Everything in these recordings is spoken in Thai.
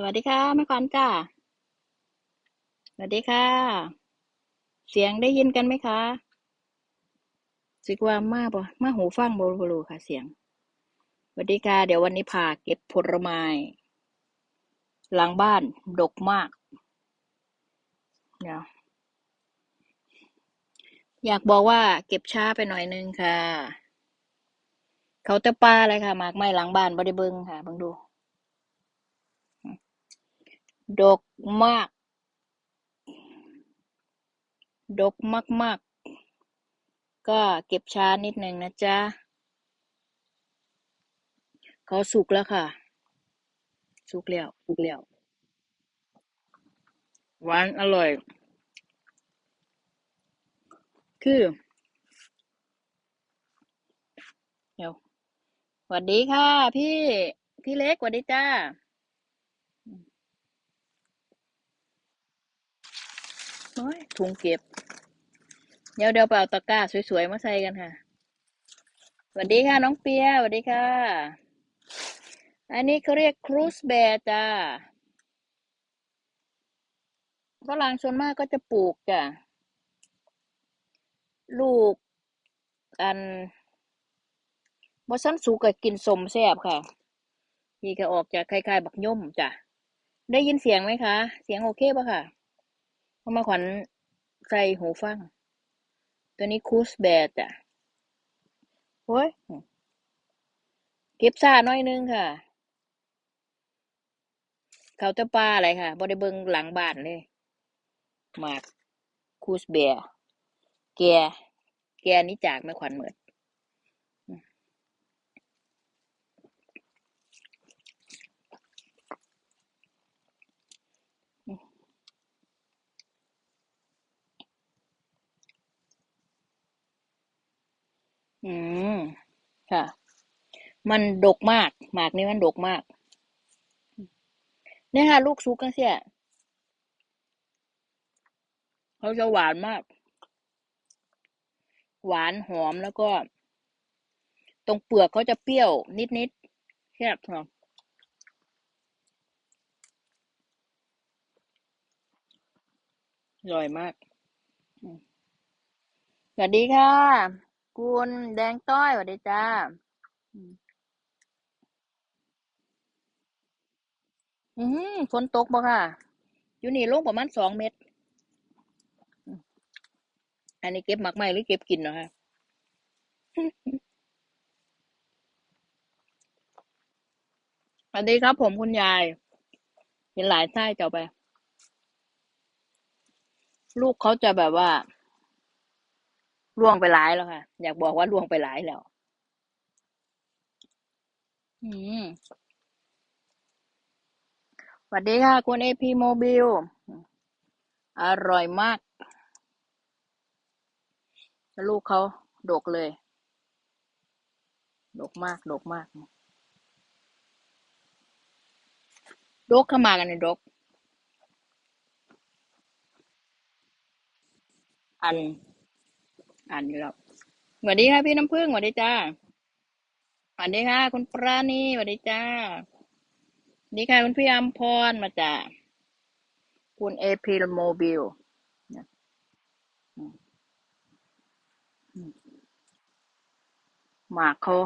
สวัสดีค่ะแม่ขวัญจ้าสวัสดีค่ะ เสียงได้ยินกันไหมคะสิกว่ามาบ่มาหูฟังบ่บ่รู้ค่ะ เสียงสวัสดีค่ะ เดี๋ยววันนี้พาเก็บผลไม้ หลังบ้านดกมาก เดี๋ยว อยากบอกว่าเก็บช้าไปหน่อยนึงค่ะ เขาแต่ปลาเลยค่ะ มากไม้หลังบ้านบ่ได้เบิงค่ะบิ่งดู ดกมาก ดกมากๆก็เก็บช้านิดหนึ่งนะจ๊ะเขาสุกแล้วค่ะ สุกแล้วสุกแล้วหวานอร่อย คือ เดี๋ยวสวัสดีค่ะ พี่ พี่เล็กสวัสดีจ้า โอ้ยถุงเก็บ เดี๋ยวเดี๋ยวไปเอาตะกร้าสวยๆมาใส่กันค่ะ สวัสดีค่ะน้องเปียสวัสดีค่ะ อันนี้เขาเรียกครูสแบร์จ้าฝรั่งส่วนมากก็จะปลูกจ้ะ ลูกอันบ่ซันสุกก็กินสมแซ่บค่ะนี่ก็ออกจากคล้ายๆ บักย่มจ้ะ ได้ยินเสียงไหมคะ เสียงโอเคปะค่ะาะมาขวัญใส่หูฟัง ตัวนี้คูสแบร์จ้ะโอ้ยเก็บซ่าน้อยนึงค่ะ เขาจะปลาอะไรค่ะบ่ได้เบิ่งหลังบ้านเลยหมากคูสแบร์แก แกนี่จากแม่ขวัญเหมือน อืม ค่ะ มันดกมาก หมากนี้มันดกมาก เนี่ยค่ะ ลูกซุกกันเสียเขาจะหวานมาก หวานหอมแล้วก็ ตรงเปลือกเขาจะเปรี้ยว นิดๆแซ่บค่ะอร่อยมาก สวัสดีค่ะ คุณแดงต้อยสวัสดีจ้าอืมฝนตกบ่ค่ะ อยู่นี่ลงประมาณสองเม็ดอืมอันนี้เก็บหมักไหมหรือเก็บกินเหรอคะสวัสดีครับผมคุณยาย เห็นหลายไส้เจ้าไป ลูกเขาจะแบบว่า ล่วงไปหลายแล้วค่ะ อยากบอกว่าล่วงไปหลายแล้ว อืมสวัสดีค่ะ คุณเอพีโมบิล อร่อยมาก ลูกเขาดกเลย ดกมาก ดกมาก ดกเข้ามากันในดก อัน อันอยู่แล้วสวัสดีค่ะพี่น้ำผึ้งสวัสดีจ้าสวัสดีค่ะ คุณปราณีสวัสดีจ้าสวัสดีค่ะคุณพี่อัมพรมาจ้าคุณเอพีโมบิลมากเขา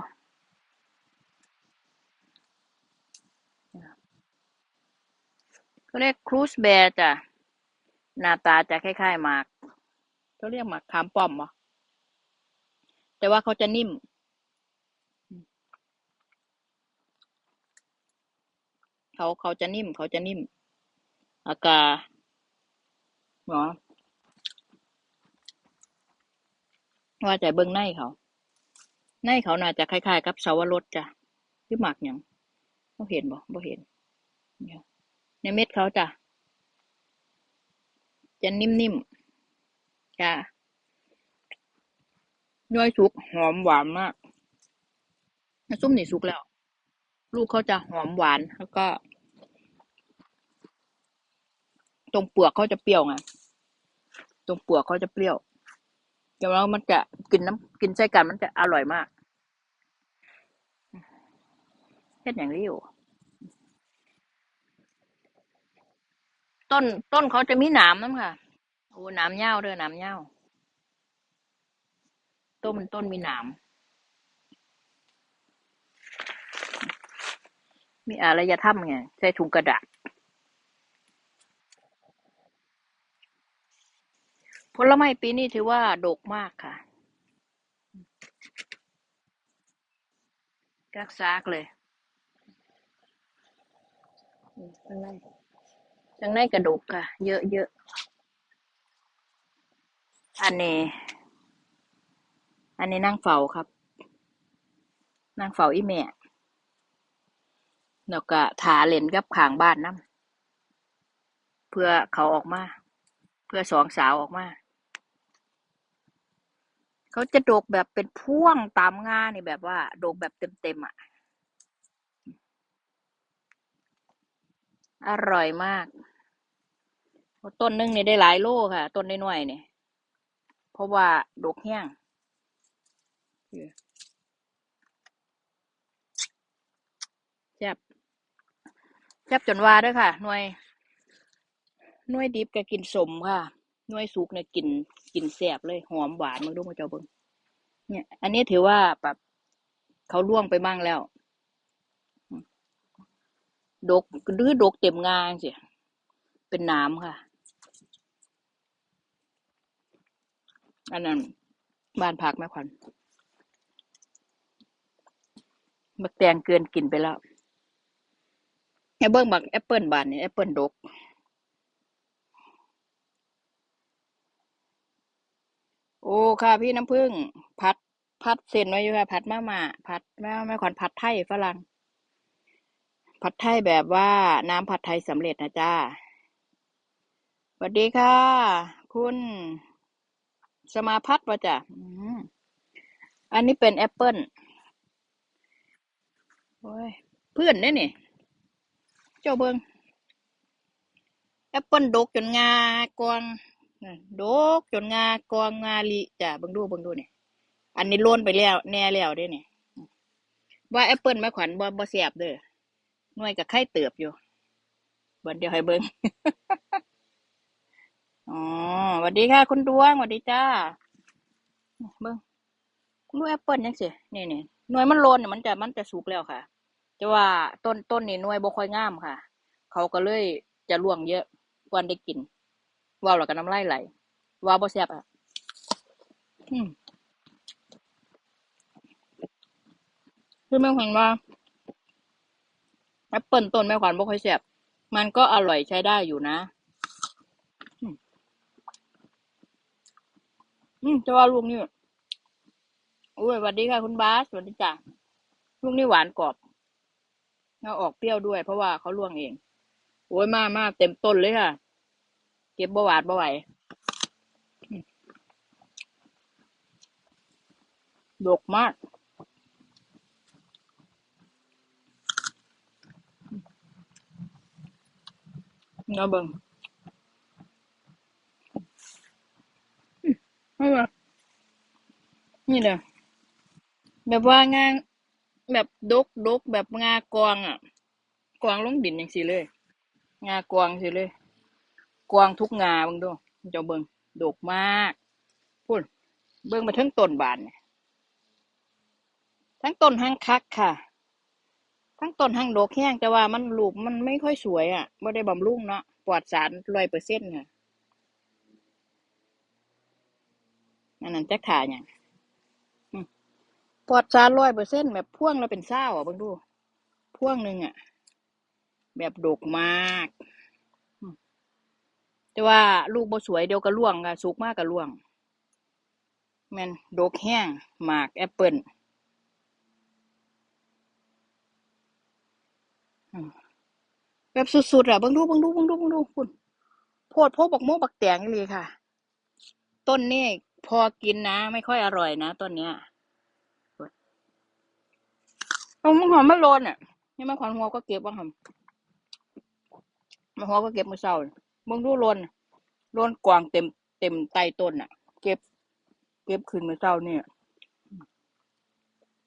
เขาเรียกครูสแบร์จ้ะหน้าตาจะคล้ายๆหมากเขาเรียกหมากขามป้อมเหรอ แต่ว่าเขาจะนิ่ม เขาเขาจะนิ่ม เขาจะนิ่ม อากาเนาะว่าแต่เบิ่งในเขา ในเขาน่าจะคล้ายๆ กับเสาวรสจ้ะที่หมักหยังบ่เห็นบ่บ่เห็น ในเม็ดเขาจ้ะ จะนิ่มๆจ้ะ ย่อยสุกหอมหวานมากน้ำส้มนี่สุกแล้ว ลูกเขาจะหอมหวานแล้วก็ ตรงเปลือกเขาจะเปรี้ยวไงตรงเปลือกเขาจะเปรี้ยวแต่ว่ามันจะกินน้ำกินใส่กันมันจะอร่อยมากเฮ็ดอย่างนี้อยู่ต้นต้นเขาจะมีหนามน้ำค่ะโอ้หนามยาเด้อหนามยา ต้นมันต้นมีหนามมีอารยธรรมไงใส่ถุงกระดาษผลไม้ปีนี้ถือว่าดกมากค่ะ กักซากเลยอืมข้างในข้างในกระดกค่ะ เยอะเยอะอันนี้ อันนี้นั่งเฝ้าครับ นั่งเฝ้าอีแม่แล้วก็ถาเล่นกับขางบ้านน้ำเพื่อเขาออกมา เพื่อสองสาวออกมา เขาจะโดกแบบเป็นพ่วงตามงานี่แบบว่า โดกแบบเต็มๆอะ อร่อยมากต้นนึงนี่ได้หลายโลค่ะ ต้นน้อยๆนี่ เพราะว่าดกแห้ง แซ่บแซ่บจนว่าด้วยค่ะ หน่วย หน่วยดิบก็กินสมค่ะ หน่วยสุกเนี่ยกินกินแซ่บเลย หอมหวานมึงดูมาเจ้าเบิ่งเนี่ย อันนี้ถือว่าแบบเขาล่วงไปบ้างแล้ว ดกดื้อดกเต็มงานสิเป็นน้ำค่ะ อันนั้นบ้านพักแม่ขวัญ บักแตงเกินกินไปแล้วไอ้เบิ้งบักแอปเปิลบานนี่แอปเปิลดกโอ้ค่ะ พี่น้ำผึ้งผัดผัดเส้นไว้อยู่ค่ะผัดมาม่าผัดแม่แม่ขวัญผัดไทยฝรั่งผัดไทยแบบว่าน้ำผัดไทยสำเร็จนะจ้าสวัสดีค่ะ คุณสมาพัฒน์ป่ะจ้ะอันนี้เป็นแอปเปิล โอ้ยเพื่อนเนี่ยนี่ เจ้าเบิงแอปเปิลดกจนงากวางดกจนงากวางงาลิจ้ะเบิงดูเบิงดูนี่อันนี้ล้นไปแล้วแน่แล้วเด้นี่ว่าแอปเปิลแม่ขวัญบ่บ่แซ่บเด้อหน่วยกับไข่เติบอยู่เบิ่งเดียวให้เบิงอ๋อสวัสดีค่ะ คุณดวงสวัสดีจ้าเบิงหน่วยแอปเปิลจังซี่นี่นี่หน่วยมันโลนเนี่ยมันจะมันจะสุกแล้วค่ะ แต่ว่าต้นต้นนี่หน่วยบ่ค่อยงามค่ะ เขาก็เลยจะร่วงเยอะกว่าได้กินว่าวแล้วก็น้ำลายไหลว่าบ่แซ่บอะอืมคือแม่ขวัญว่าแอปเปิลต้นแม่ขวัญบ่ค่อยแซ่บมันก็อร่อยใช้ได้อยู่นะอืมอืมแต่ว่าลูกนี่อุ้ยสวัสดีค่ะคุณบาสสวัสดีจ้ะลูกนี่หวานกรอบ แล้วออกเปรี้ยวด้วย เพราะว่าเขาลวงเอง โอ้ยมามาเต็มต้นเลยค่ะ เก็บบ่หวาดบ่ไหวอืมดกมากเนาะเบิ่งนี่เด้อแบบว่างาน แบบดกดกแบบงากวางอะ กวางลงดินอย่างสิเลย งากวางสิเลย กวางทุกงาเบิ่งดูเจ้าเบิ่งดกมากพูดเบิ่งมาทั้งต้นบานเนี่ยทั้งต้นทั้งคักค่ะ ทั้งต้นทั้งดกแห้งแต่ว่ามันลูกมันไม่ค่อยสวยอะไม่ได้บำรุงเนาะปลอดสารร้อยเปอร์เซ็นต์ค่ะอันนั้นจักถ่าอย่าง อดสารร้อยเปอร์เซ็นต์แบบพ่วงแล้วเป็นเศร้าอะเบิ่งดู พ่วงหนึ่งอะ แบบดกมาก แต่ว่าลูกบ่สวยเดียวก็ร่วงค่ะสุกมากก็ร่วงแม่นดกแห้งหมากแอปเปิลแบบสุดๆอะเบิ่งดูเบิ่งดูเบิ่งดูเบิ่งดูคุณโพดโพกบักโมกบักแตงอีหลีค่ะ ต้นนี่พอกินนะ ไม่ค่อยอร่อยนะต้นเนี้ย เอามันหอมมันโลนอะนี่มันขอนหัวก็เก็บบ้างค่ะมันหัวก็เก็บมือเศร้าเบิ่งดูโลนโลนกวางเต็มเต็มใต้ต้นอะ เก็บ เก็บขึ้นมือเศร้านี่ย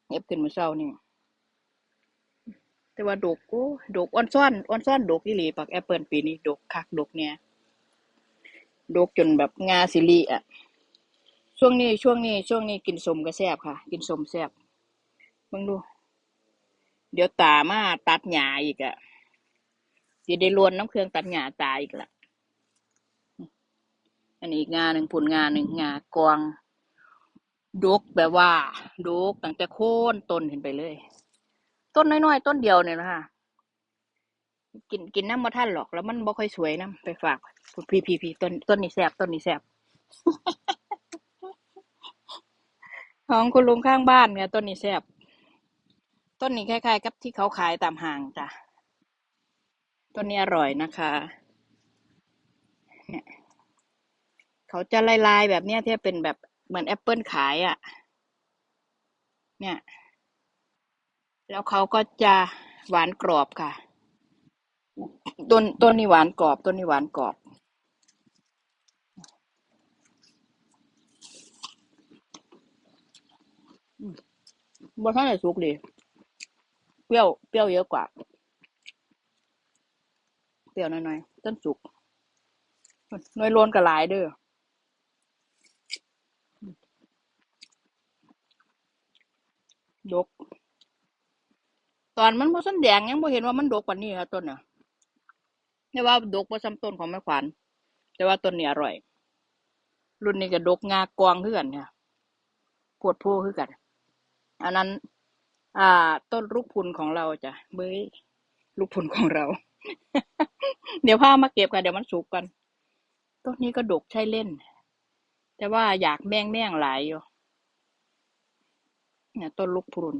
เก็บขึ้นมือเศร้านี่แต่ว่าดกโอ้ดกอ่อนซ่อนอ่อนซ่อนดกอีหลีปักแอปเปิลปีนี้ดกคักดกเนี่ยดกจนแบบงาสิริอะ ช่วงนี้ช่วงนี้ช่วงนี้กินสมก็แซ่บค่ะ กินสมแซ่บเบิ่งดู เดี๋ยวตามาตัดหญ้าอีกอะสิได้รวนน้ำเครื่องตัดหญ้าตาอีกละอันนี้อีกงานหนึ่งผลงานหนึ่งงากวางดกแบบว่าดกตั้งแต่โค่นต้นเห็นไปเลย ต้นน้อยๆต้นเดียวเนี่ยนะคะกินกินน้ำมาท่านหรอกแล้วมันบ่ค่อยสวยน้ำไปฝากพี่พี่พี่ต้นต้นนี้แซ่บต้นนี้แซ่บของคุณลุงข้างบ้านเนี่ยต้นนี้แซ่บ ต้นนี้คล้ายๆ กับที่เขาขายตามห้างจ้ะ ต้นนี้อร่อยนะคะ เนี่ยเขาจะลายๆแบบเนี้ยที่เป็นแบบเหมือนแอปเปิลขายอะ เนี่ย แล้วเขาก็จะหวานกรอบค่ะ ต้นต้นนี้หวานกรอบ ต้นนี้หวานกรอบบ่ทันได้สุกดี รี้ยวเปรี้ยวเยอะกว่า เปรี้ยวน่อยๆต้นสุกหน่วยโลนก็หลายเด้อดก ตอนมันบ่ทันแดงยังบ่เห็นว่ามันดกปานี้ค่ะต้นน่ะแต่ว่าดกบ่ซ้ำต้นของแม่ขวัญแต่ว่าต้นนี้อร่อย รุ่นนี้ก็ดกงากวางคือกันค่ะโพดโพคือกัน อันนั้น อ่า ต้นลูกพุนของเราจ้ะเบ้ยลูกพุนของเรา เดี๋ยวพามาเก็บค่ะเดี๋ยวมันสุกกันต้นนี้ก็ดกใช่เล่น แต่ว่าอยากแม่งแม่งหลายอยู่เนี่ยต้นลูกพุน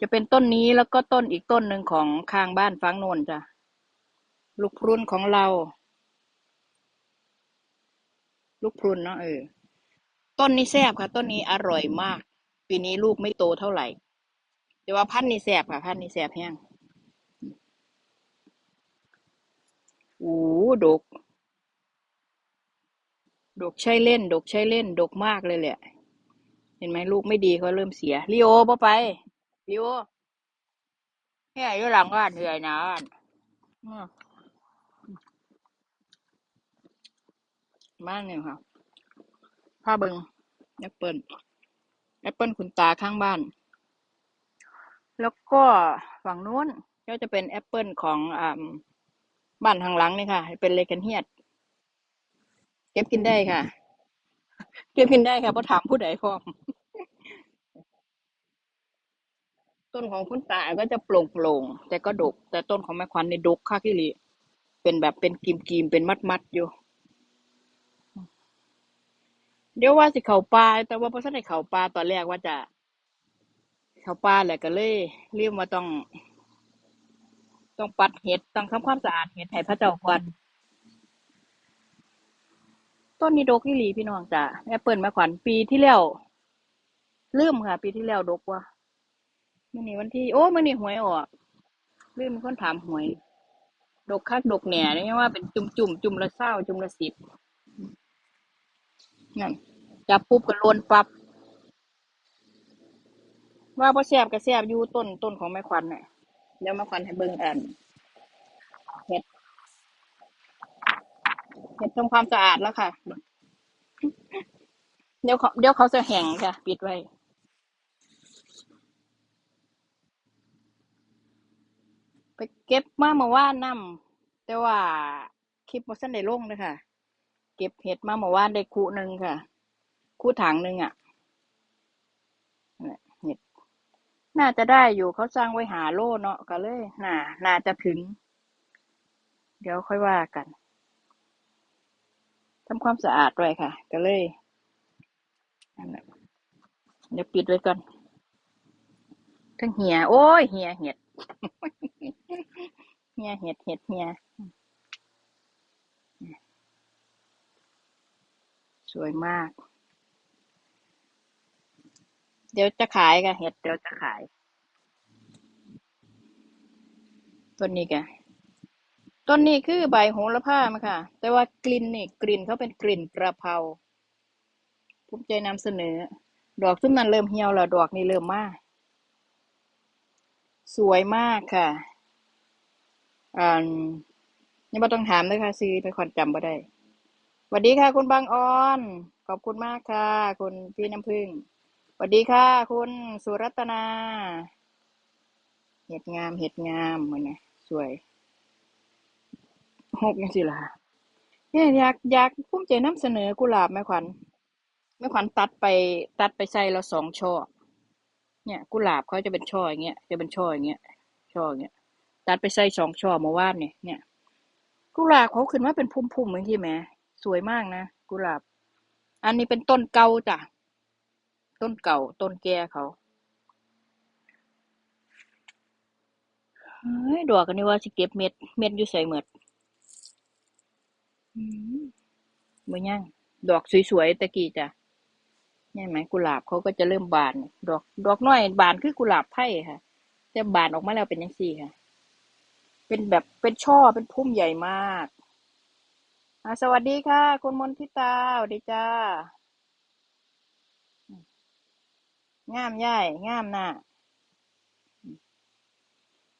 จะเป็นต้นนี้แล้วก็ต้นอีกต้นหนึ่งของข้างบ้านฟังโนนจ้ะลูกพรุนของเรา ลูกพรุนเนาะเออต้นนี้แซ่บค่ะ ต้นนี้อร่อยมาก ปีนี้ลูกไม่โตเท่าไหร่ แต่ว่าพันนี้แซ่บค่ะ พันนี้แซ่บแห้งโอ้ดก ดกใช่เล่น ดกใช่เล่น ดกมากเลยแหละ เห็นไหมลูกไม่ดีเขาเริ่มเสียลีโอบ่ไปลีโอแค่อยู่หลังบ้านเหนื่อยนะอืมบ้านเนี่ยค่ะผ้าเบิงแอปเปิลแอปเปิลคุณตาข้างบ้าน แล้วก็ฝั่งนู้นก็จะเป็นแอปเปิลของอบ้านทางหลังนี่ค่ะ เป็นเลแคนเฮียด เก็บกินได้ค่ะ เก็บกินได้ค่ะเพราะถามผู้ใดพร้อม ต้นของคุณตาก็จะโปร่งโปร่งๆแต่ก็ดก แต่ต้นของแม่ควันในดกค่ะพี่ลีเป็นแบบเป็นกีมกีมๆเป็นมัดมัดๆอยู่ เดี๋ยวว่าสิเขาป่าแต่ว่าพอสันได้เขาป่าตอนแรกว่าจะ เข้าป่าแหละก็เลยลืมว่าต้อง ต้องปัดเห็ดต้องทำความสะอาดเห็ดให้พระเจ้าก่อนต้นนี้ดกอีหลีพี่น้องจ้ะแอปเปิลแม่ขวัญปีที่แล้วลืมค่ะ ปีที่แล้วดกว่ะมื้อนี้วันที่ โอ้มื้อนี้หวยออกลืมมีคนถามหวย ดกคักดกแหน่นี่ว่าเป็นจุ่มจุ่มจุ่มละเศร้าจุ่มละสิบนั่นจับปุ๊บก็โลนปับ ว่าบ่แซ่บก็แซ่บอยู่ต้นต้นของแม่ขวัญน่ะเดี๋ยวแม่ขวัญให้เบิ่งอันเห็ดเห็ดทำความสะอาดแล้วค่ะ เดี๋ยวเขาเดี๋ยวเขาจะแห้งค่ะ ปิดไว้ไปเก็บมาเมื่อวานนำแต่ว่าคลิปบ่ทันได้ลงเด้อค่ะ เก็บเห็ดมาเมื่อวานได้คุหนึ่งค่ะคุถังหนึ่งอะนั่นแหละเห็ด น่าจะได้อยู่เขาสร้างไว้หาโลเนาะก็เลยน่าน่าจะถึง เดี๋ยวค่อยว่ากันทำความสะอาดไว้ค่ะ ก็เลยเดี๋ยวปิดไว้ก่อนทั้งเหียโอ้ยเหียเห็ดเหียเห็ดเห็ดเหียสวยมาก เดี๋ยวจะขายค่ะเห็ด เดี๋ยวจะขาย ต้นนี้แกต้นนี้คือใบโหระพามาค่ะ แต่ว่ากลิ่นนี่กลิ่นเขาเป็นกลิ่นกระเพราภูมิใจนำเสนอ ดอกซุ้มนั้นเริ่มเหี่ยวแล้วดอกนี้เริ่มมาก สวยมากค่ะอ่านี่บ่ต้องถามเลยค่ะซื้อเป็นคนจำบ่ได้สวัสดีค่ะ คุณบางออน ขอบคุณมากค่ะ คุณพี่น้ำพึ่ง สวัสดีค่ะ คุณสุรัตนา เห็ดงามเห็ดงามเหมือนไงสวยหกยังสิล่ะเนี่ยอยากอยากภูมิใจนำเสนอกุหลาบแม่ขวัญแม่ขวัญตัดไปตัดไปใส่แล้วสองช่อเนี่ย กุหลาบเขาจะเป็นช่ออย่างเงี้ยจะเป็นช่ออย่างเงี้ยช่ออย่างเงี้ยตัดไปใส่สองช่อเมื่อวานเนี่ยเนี่ย กุหลาบเขาขึ้นมาเป็นพุ่มๆเหมือนที่แหมสวยมากนะกุหลาบ อันนี้เป็นต้นเก่าจ้ะ ต้นเก่าต้นแก่เขาเฮ้ยดอกอันนี้ว่าสิเก็บเม็ด เม็ดอยู่ใส่หมดอืมบ่ยังดอกสวยๆตะกี้จ้ะนี่ไหมกุหลาบเขาก็จะเริ่มบาน ดอก ดอกน้อยบานคือกุหลาบไผ่ค่ะแต่บานออกมาแล้วเป็นจังซี่ค่ะ เป็นแบบเป็นช่อเป็นพุ่มใหญ่มากอ่าสวัสดีค่ะ คุณมนทิตาสวัสดีจ้า งามย่ายงามหน้า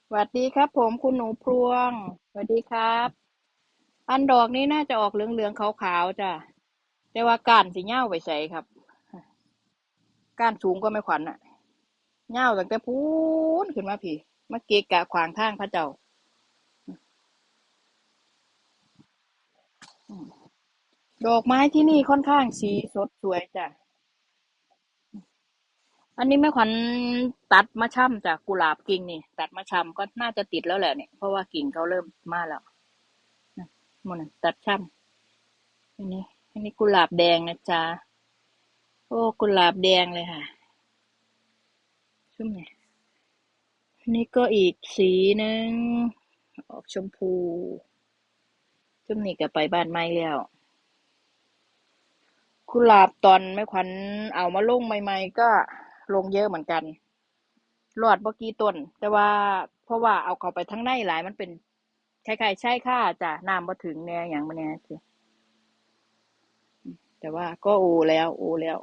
สวัสดีครับ ผมคุณหนูพรวงสวัสดีครับ อันดอกนี้น่าจะออกเหลืองๆขาวๆจ้ะแต่ว่าก้านสิเหย้าไปใส่ครับก้านสูงก็ไม่ขวัญอะเหย้าตั้งแต่พูนขึ้นมาพี่มาเกะกะขวางทางพระเจ้าดอกไม้ที่นี่ค่อนข้างสีสดสวยจ้ะ อันนี้แม่ขวัญตัดมะช่ำจากกุหลาบกิ่งนี่ ตัดมะช่ำก็น่าจะติดแล้วแหละเนี่ยเพราะว่ากิ่งเขาเริ่มมาแล้วนะมันตัดช่ำอันนี้ อันนี้กุหลาบแดงนะจ๊ะโอ้กุหลาบแดงเลยค่ะชุ่มเนี่ยอันนี่ก็อีกสีหนึ่งออกชมพูชุ่มนี่ก็ไปบ้านไม้แล้วกุหลาบตอนแม่ขวัญเอามาลงใหม่ ๆ ก็ ลงเยอะเหมือนกันรอดบ่กี่ต้น แต่ว่าเพราะว่าเอาเข้าไปทั้งในหลายมันเป็นคล้ายๆชายคาจ้ะน้ำบ่ถึงแนวหยังบ่แน่สิแต่ว่าก็โอแล้วโอแล้ว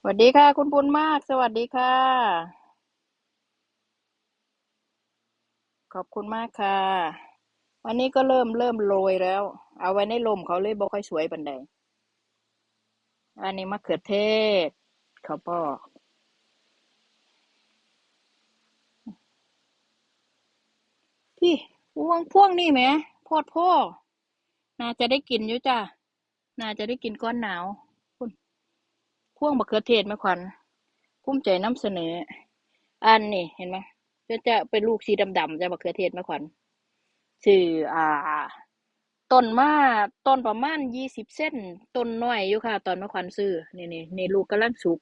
สวัสดีค่ะ คุณบุญมาก สวัสดีค่ะ ขอบคุณมากค่ะ วันนี้ก็เริ่มเริ่มโรยแล้ว เอาไว้ในลมเขาเลยบ่ค่อยสวยปานใด อันนี้มะเขือเทศเขาวปอกพี่พวงพวงนี่แหมโพดพ่อน่าจะได้กินอยู่จ้ะน่าจะได้กินก่อนหนาวคุณพวงมะเขือเทศแม่ขวัญภูมิใจนำเสนอ อันนี้เห็นไหมจะจะเป็นลูกสีดำๆจะมะเขือเทศแม่ขวัญชื่ออ่า ต้นมาต้นประมาณยี่สิบเซนต้นน้อยอยู่ค่ะ ตอนม่ขวัญซื้อนี่นี่นี่ลูกกำลังสุก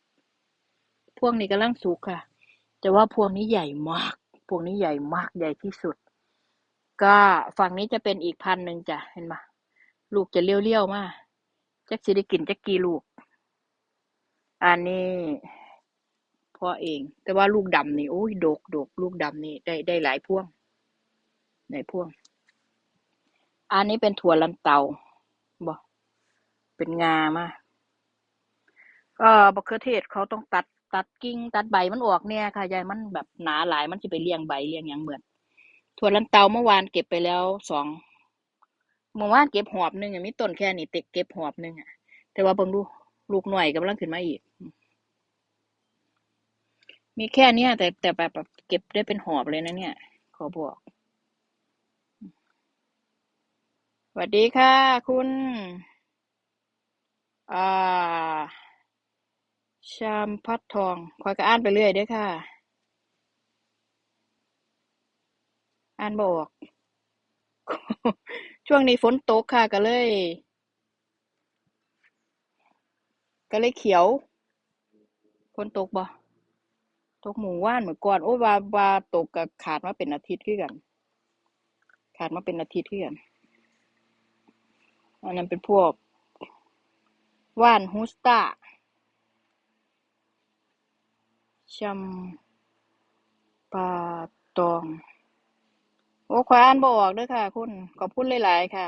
พวงนี้กำลังสุกค่ะ แต่ว่าพวงนี้ใหญ่มาก พวงนี้ใหญ่มากใหญ่ที่สุด ก็ฝั่งนี้จะเป็นอีกพันหนึ่งจ้ะเห็นปะลูกจะเลี้ยวๆมาจักสิได้กินจักกี่ลูก อันนี้พ่อเอง แต่ว่าลูกดำนี่โอ้ยดกดกลูกดำนี่ได้ได้หลายพวงหลายพวง อันนี้เป็นถั่วลันเตาบ่เป็นงามาก็บักเขือเทศเขาต้องตัดตัดกิ่งตัดใบมันออกเนี่ยค่ะยายมันแบบหนาหลายมันจะไปเลี้ยงใบเลี้ยงหยังเหมือนถั่วลันเตาเมื่อวานเก็บไปแล้วสองเมื่อวานเก็บหอบหนึ่งอะมีต้นแค่นี้เต็กเก็บหอบหนึ่งอะแต่ว่าเบิ่งดูลูกหน่อยกำลังขึ้นมาอีก มีแค่เนี้ยแต่แต่แบบแบบเก็บได้เป็นหอบเลยนะเนี่ยขอบอก สวัสดีค่ะ คุณอ่าชามพัดทองคอยก็อ่านไปเรื่อยเด้อค่ะ อ่านบออก ช่วงนี้ฝนตกค่ะก็เลย ก็เลยเขียวฝนตกบ่ตกหมู่ว่านเหมือนก่อนโอ้วาว่าตกก็ขาดมาเป็นอาทิตย์คือกัน ขาดมาเป็นอาทิตย์คือกัน อันนั้นเป็นพวกว่านฮูสตาชำปาตอง โอ้ขอยอ่านบ่ออกด้อค่ะ คุณ ขอบคุณหลาย ๆ ค่ะ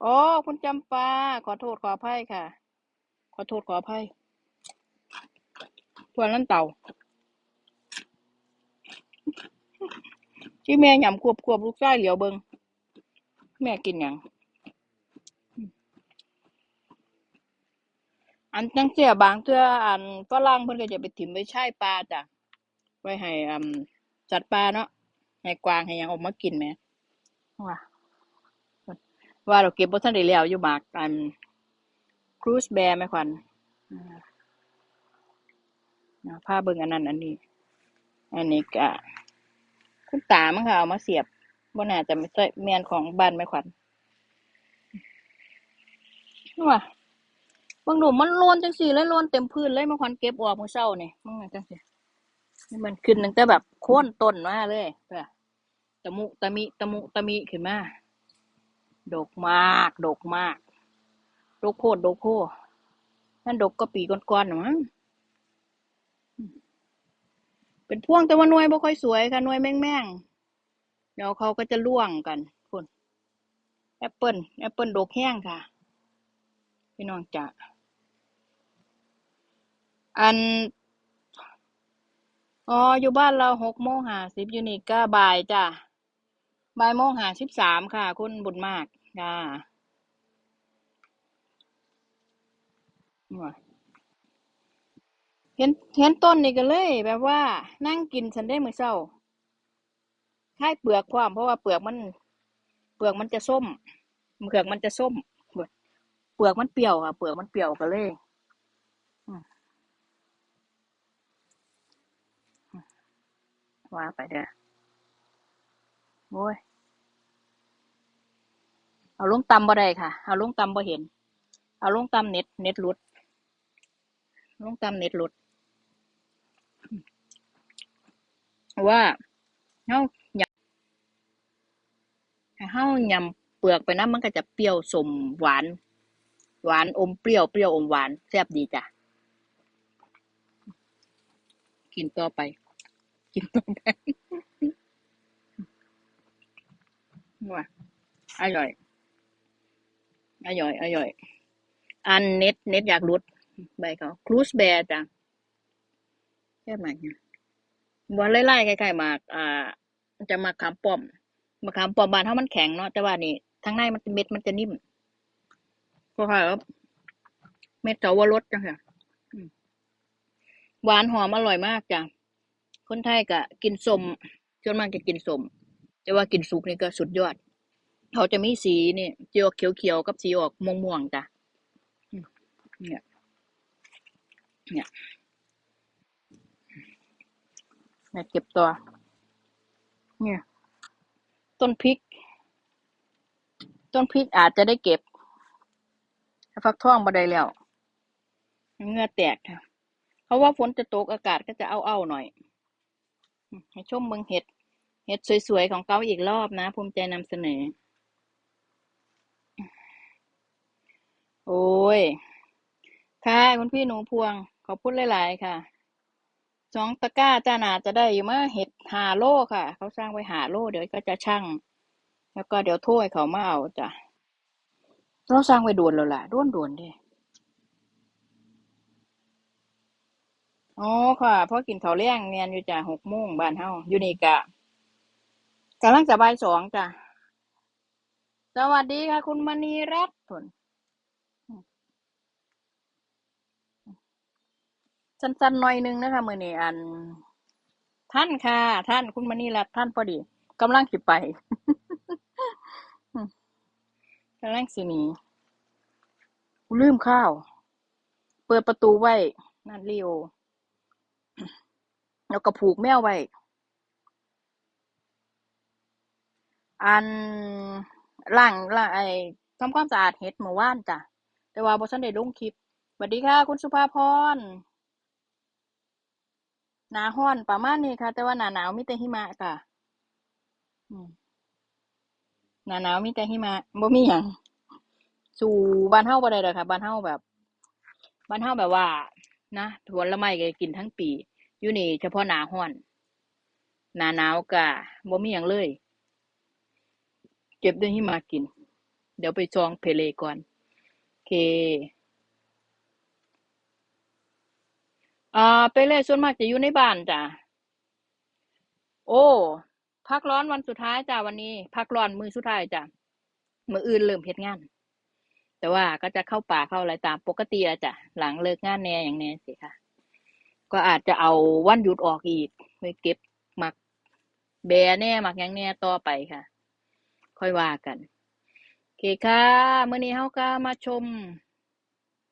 โอ๋อคุณจำปา ขอโทษขออภัยค่ะ ขอโทษขออภัยตัวนั้นเต่า ที่แม่หยำควบควบลูกชายเหลียวเบิงแม่กินหยังอันจังเสียบางเทื่ออันฝรั่งเพิ่นก็จะไปถิ่มไว้ชายปลาจ้ะไว้ให้อืมสัตว์ป่าเนาะให้กวางให้หยังออกมากินแหมว่าว่าเราเก็บบ่ทันได้แล้วอยู่หมากอันครูสแบร์แม่ขวัญอ่าอ่าพาเบิ่งอันนั้นอันนี้ อันนี้ก็ คุณตามั้งค่ะเอามาเสียบบ่น่าจะไม่ใช่แม่นของบ้านแม่ขวัญว่าเบิ่งดูมันโลนจังซี่เลยโลนเต็มพื้นเลยม่ขวัญเก็บออกมือเช้านี่มันจังซี่นี่มันขึ้นตั้งแต่แบบโคนต้นมาเลยเด้อตะมุตะมิตะมุตะมิขึ้นมาดกมากดกมากดกโพดดกโพนั่นดกก็ปีก่อนๆน่ะมั้ง เป็นพ่วงแต่ว่าหน่วยบ่ค่อยสวยค่ะหน่วยแม่งๆเดี๋ยวเขาก็จะร่วงกันพุ่นแอปเปิลแอปเปิลดกแห้งค่ะ พี่น้องจ๋าอันอ๋ออยู่บ้านเราหกโมงห้าสิบยูนี่ก็บ่ายจ้ะบ่ายโมงห้าสิบสามค่ะ คุณบุญมากจ้ะ เห็นเห็นต้นนี่ก็เลย แบบว่านั่งกินฉันได้มื้อเช้าคายเปลือกความเพราะว่าเปลือกมัน เปลือกมันจะส้มเปลือกมันจะส้มเปลือกมันเปรี้ยวค่ะเปลือกมันเปรี้ยวก็เลยว่าไปเด้อโอ้ย เอาลงตำบ่ได้ค่ะ เอาลงตำบ่เห็น เอาลงตำเน็ตเน็ตหลุด ลงตำเน็ตหลุด ว่าเฮายำเฮายำเปลือกไปนะมันก็จะเปรี้ยวสมหวาน หวานอมเปรี้ยวเปรี้ยวอมหวานแซ่บดีจ้ะกินต่อไป กินต่อไปว่าอร่อยอร่อยอร่อย อันเน็ตเน็ตอยากหลุดใบเขาครูสแบร์จ้ะแซ่บมากเนี่ย บ่ไล่ๆคล้ายๆหมาก อ่า จะมาขามป้อมมะขามป้อมบ้านเฮามันแข็งเนาะแต่ว่านี่ข้างในมันเม็ดมันจะนิ่มก็ค่ะครับเม็ดเสาวรสจังค่ะหวานหอมอร่อยมากจ้ะคนไทยก็กินสมส่วนมากจะกินสมแต่ว่ากินสุกนี่ก็สุดยอดเขาจะมีสีนี่จะออกเขียวๆกับสีออกม่วงๆจ้ะเนี่ย เนี่ย เนี่ยเก็บตัว เนี่ย ต้นพริก ต้นพริกอาจจะได้เก็บฟักทองบ่ได้แล้วเงื่อแตกค่ะเพราะว่าฝนจะตกอากาศก็จะเอาๆหน่อย ให้ชมเมืองเห็ด เห็ดสวยๆของเกาอีกรอบนะ ภูมิใจนำเสนอ โอ้ย ค่ะ คุณพี่หนูพวง ขอบคุณหลาย ๆ ค่ะ สองตะกร้าจ้านาจะได้อยู่เมาเห็ดหาโลค่ะ เขาสร้างไว้หาโลเดี๋ยวก็จะชั่งแล้วก็เดี๋ยวโทรให้เขามาเอาจ้ะเราสร้างไว้โดนแล้วล่ะโดนดนๆเด้อ๋อค่ะเพราะกินข้าวแลงแม่นอยู่จ้ะหกโมงบ้านเฮาอยู่นี่ก็กำลังจะบ่ายสองจ้ะสวัสดีค่ะ คุณมณีรัตน์ผล สั้นๆหน่อยนึงนะคะมื้อนี้อัน ท่านค่ะ ท่านคุณมณีรัตน์ท่านพอดีกำลังสิไปกำลังสิหนีลืมข้าว เปิดประตูไว้ นั่นลีโอแล้วก็ผูกแมวไว้ อันล้างล้างไอ้ทำความสะอาดเฮ็ดเมื่อวานจ้ะ แต่ว่าบ่ทันได้ลงคลิปสวัสดีค่ะ คุณสุภาพร หนาร้อนประมาณนี้ค่ะ แต่ว่าหนาหนาวมีแต่หิมะค่ะหนาหนาวมีแต่หิมะบ่มีหยังสู่บ้านเฮาบ่ได้ดอกค่ะบ้านเฮาแบบบ้านเฮาแบบว่า นะผลไม้ก็กินทั้งปี อยู่นี่ เฉพาะหนาร้อน หนาหนาวก็บ่มีหยังเลยเก็บด้หิมะกิน เดี๋ยวไปจองเพเลก่อน โอเค อ่าเปเล่ส่วนมากจะอยู่ในบ้านจ้ะ โอ้ พักร้อนวันสุดท้ายจ้ะวันนี้ พักร้อนมือสุดท้ายจ้ะมื้ออื่นเริ่มเฮ็ดงาน แต่ว่าก็จะเข้าป่าเข้าอะไรตามปกติอะจ้ะหลังเลิกงานแน่หยังแน่สิค่ะ ก็อาจจะเอาวันหยุดออกอีกไว้เก็บหมักแบแน่หมักหยังแน่ต่อไปค่ะ ค่อยว่ากันโอเคค่ะมื้อนี้เราก็มาชม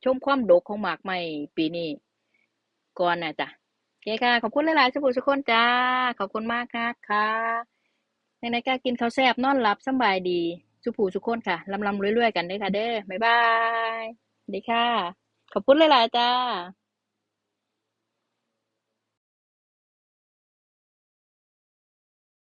ชมความดกของหมากไหม้ปีนี้ ก่อนนะจ้ะโอเคค่ะ ขอบคุณหลายๆสุผู้ทุกคนจ้า ขอบคุณมากค่ะค่ะจังไดก็กินข้าวแซ่บนอนหลับสบายดีสุผู้ทุกคนค่ะร่ำรวยๆกันเด้อค่ะเด้อบ๊ายบายดีค่ะ ขอบคุณหลายๆจ้า